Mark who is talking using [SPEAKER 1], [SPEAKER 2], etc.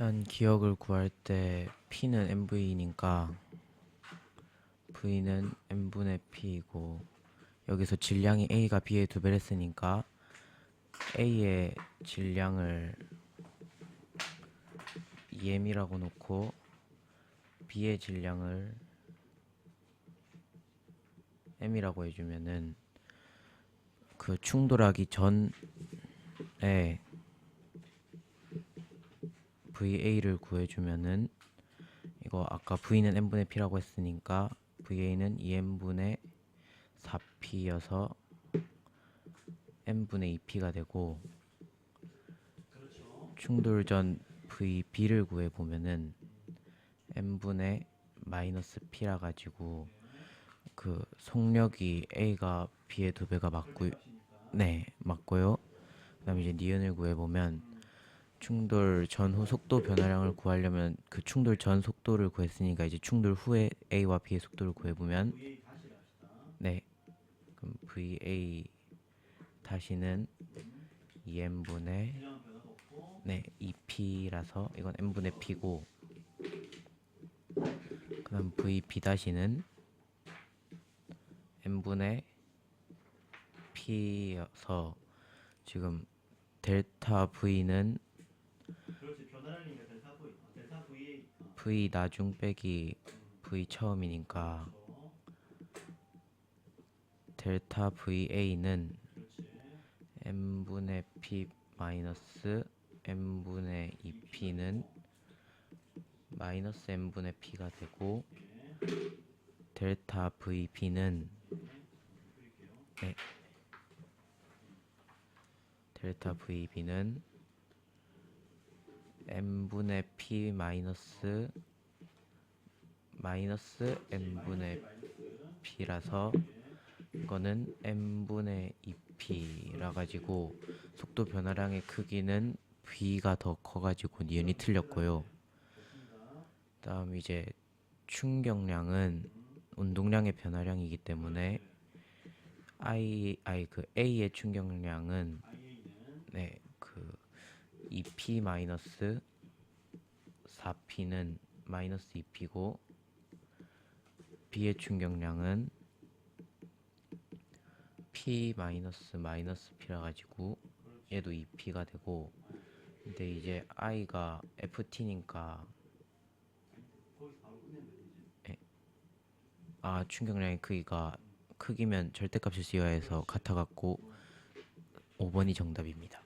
[SPEAKER 1] 일단 기억을 구할 때 P는 MV니까 V는 N분의 P이고 여기서 질량이 A가 B의 두 배를 쓰니까 A의 질량을 EM이라고 놓고 B의 질량을 M이라고 해주면은 그 충돌하기 전에 VA를 구해주면은 이거 아까 V는 N분의 P라고 했으니까 VA는 2N분의 4P여서 N분의 2P가 되고 충돌 전 VB를 구해보면은 N분의 마이너스 P라 가지고 그 속력이 A가 B의 두 배가 맞고 네 맞고요. 그 다음에 이제 니은을 구해보면 충돌 전후 속도 변화량을 구하려면 그 충돌 전 속도를 구했으니까 이제 충돌 후에 A와 B의 속도를 구해보면 네 그럼 VA 다시는 2n분의 네 2p라서 이건 n분의 p고 그다음 VB 다시는 n분의 p여서 지금 델타 V는
[SPEAKER 2] 그렇지 변화량이니까 델타 V 어, 델타 VA 어,
[SPEAKER 1] V 나중 빼기 V 처음이니까 델타 VA는 n분의 p 마이너스 n분의 2p는 마이너스 n분의 p가 되고 델타 VB는 네. 델타 VB는 n분의 p 마이너스 마이너스 n분의 p라서 이거는 n분의 2p라 가지고 속도 변화량의 크기는 v가 더 커가지고 니은이 틀렸고요. 다음 이제 충격량은 운동량의 변화량이기 때문에 i i 그 a의 충격량은 2p 마이너스 4p는 마이너스 2p고 b의 충격량은 p 마이너스 마이너스 p라 가지고 얘도 2p가 되고 근데 이제 i가 ft니까 아 충격량의 크기가 크기면 절대값을 씌워야 해서 같아 갖고 5번이 정답입니다.